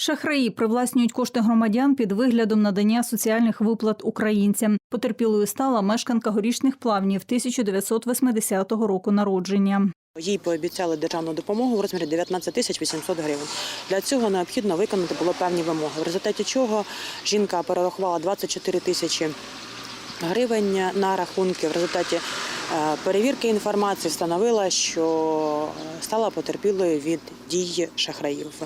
Шахраї привласнюють кошти громадян під виглядом надання соціальних виплат українцям. Потерпілою стала мешканка горішних плавнів 1980 року народження. Їй пообіцяли державну допомогу в розмірі 19 тисяч 800 гривень. Для цього необхідно виконати було певні вимоги. В результаті чого жінка перерахувала 24 тисячі гривень на рахунки. В результаті перевірки інформації встановила, що е, стала потерпілою від дій шахраїв.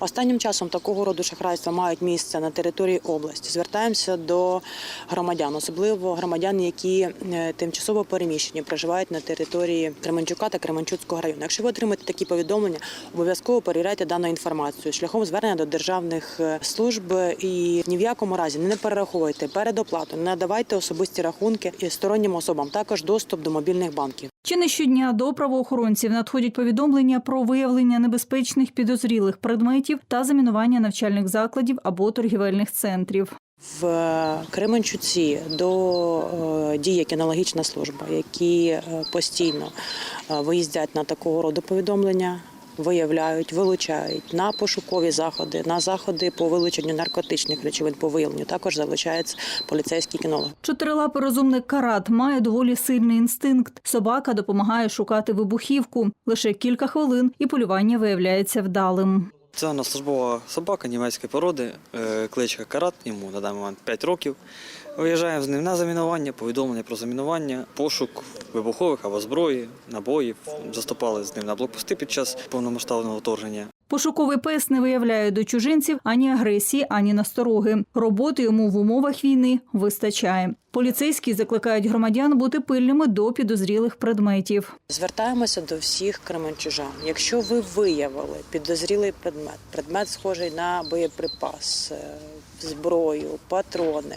Останнім часом такого роду шахрайства мають місце на території області. Звертаємося до громадян, особливо громадян, які е, тимчасово переміщені, проживають на території Кременчука та Кременчуцького району. Якщо ви отримаєте такі повідомлення, обов'язково перевіряйте дану інформацію шляхом звернення до державних е, служб і ні в якому разі не перераховуйте передоплату, не надавайте особисті рахунки стороннім особам. Також доступ до мобільних банків. Чи не щодня до правоохоронців надходять повідомлення про виявлення небезпечних підозрілих предметів та замінування навчальних закладів або торгівельних центрів. В Кременчуці до е, діє кінологічна служба, які е, постійно е, виїздять на такого роду повідомлення. Виявляють, вилучають на пошукові заходи, на заходи по вилученню наркотичних речовин, по виявленню. Також залучається поліцейський кінолог. Чотирилапий розумник Карат має доволі сильний інстинкт. Собака допомагає шукати вибухівку. Лише кілька хвилин, і полювання виявляється вдалим. Це у нас службова собака німецької породи, е, кличка Карат, йому на даний момент 5 років. Виїжджаємо з ним на замінування, повідомлення про замінування, пошук вибухових або зброї, набоїв. Заступали з ним на блокпости під час повномасштабного вторгнення. Пошуковий пес не виявляє до чужинців ані агресії, ані настороги. Роботи йому в умовах війни вистачає. Поліцейські закликають громадян бути пильними до підозрілих предметів. Звертаємося до всіх кременчужан. Якщо ви виявили підозрілий предмет, предмет схожий на боєприпас, е, зброю, патрони,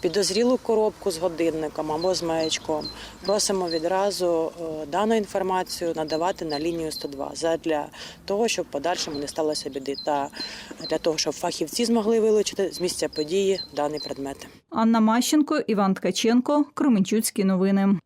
підозрілу коробку з годинником або з маячком, просимо відразу е, дану інформацію надавати на лінію 102 задля того, щоб в подальшому не сталося біди, та для того, щоб фахівці змогли вилучити з місця події даний предмет. Анна Мащенко, Іван Ткаченко, Кременчуцькі новини.